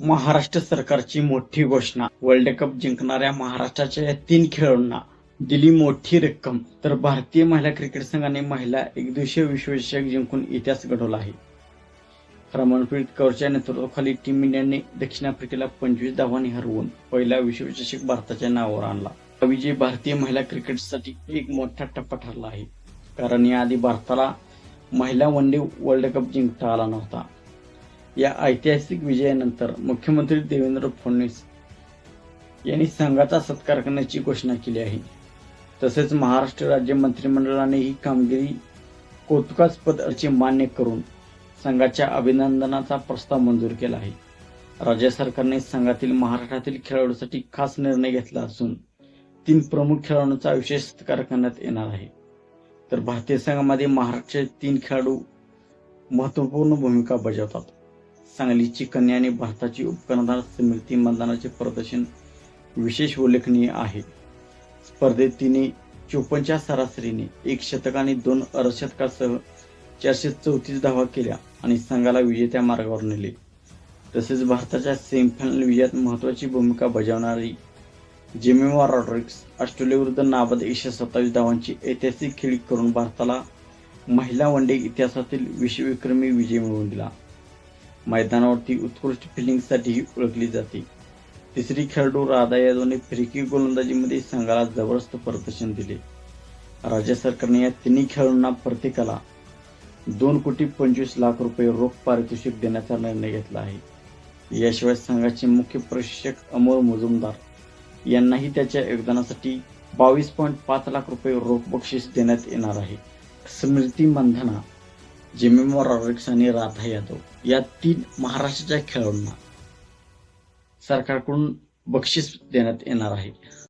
महाराष्ट्र सरकारची मोठी घोषणा. वर्ल्ड कप जिंकणाऱ्या महाराष्ट्राच्या या तीन खेळाडूंना दिली मोठी रक्कम. तर भारतीय महिला क्रिकेट संघाने महिला एकदिवसीय विश्वचषक जिंकून इतिहास घडवला आहे. रमणप्रीत कौरच्या नेतृत्वाखाली टीम इंडियाने दक्षिण आफ्रिकेला पंचवीस धावांनी हरवून पहिला विश्वचषक भारताच्या नावावर आणला. हा विजय भारतीय महिला क्रिकेटसाठी एक मोठा टप्पा ठरला आहे. कारण याआधी भारताला महिला वन डे वर्ल्ड कप जिंकता आला नव्हता. या ऐतिहासिक विजयानंतर मुख्यमंत्री देवेंद्र फडणवीस यांनी संघाचा सत्कार करण्याची घोषणा केली आहे. तसेच महाराष्ट्र राज्य मंत्रिमंडळाने ही कामगिरी कौतुकास्पद असे मान्य करून संघाच्या अभिनंदनाचा प्रस्ताव मंजूर केला आहे. राज्य सरकारने संघातील महाराष्ट्रातील खेळाडूसाठी खास निर्णय घेतला असून तीन प्रमुख खेळाडूंचा विशेष सत्कार करण्यात येणार आहे. तर भारतीय संघामध्ये महाराष्ट्राचे तीन खेळाडू महत्त्वपूर्ण भूमिका बजावतात. सांगलीची कन्या आणि भारताची उपकर्णधार स्मृती मंदानाचे प्रदर्शन विशेष उल्लेखनीय आहे. स्पर्धेत तिने चोपनच्या सरासरीने एक शतक आणि दोन अर्धशतकासह चारशे चौतीस धावा केल्या आणि संघाला विजेत्या मार्गावर नेले. तसेच भारताच्या सेमीफायनल विजयात महत्वाची भूमिका बजावणारी जेमिमा रॉड्रिक्स ऑस्ट्रेलियाविरुद्ध नाबाद एकशे सत्तावीस धावांची ऐतिहासिक खेळी करून भारताला महिला वनडे इतिहासातील विश्वविक्रमी विजय मिळवून दिला. मैदानावरती उत्कृष्ट फिल्डिंगसाठी ओळखली जाते. तिसरी खेळाडू राधा यादवने फिरकी गोलंदाजीमध्ये संघाला जबरदस्त प्रदर्शन दिले. राज्य सरकारने या तिन्ही खेळाडूंना प्रत्येकाला दोन कोटी पंचवीस लाख रुपये रोख पारितोषिक देण्याचा निर्णय घेतला आहे. याशिवाय संघाचे मुख्य प्रशिक्षक अमोल मुजुमदार यांनाही त्याच्या योगदानासाठी बावीस पॉईंट पाच लाख रुपये रोख बक्षीस देण्यात येणार आहे. स्मृती मंधना जेमिमा रॉड्रिक्स आणि राधा यादव या तीन महाराष्ट्राच्या खेळाडूंना सरकारकडून बक्षीस देण्यात येणार आहे.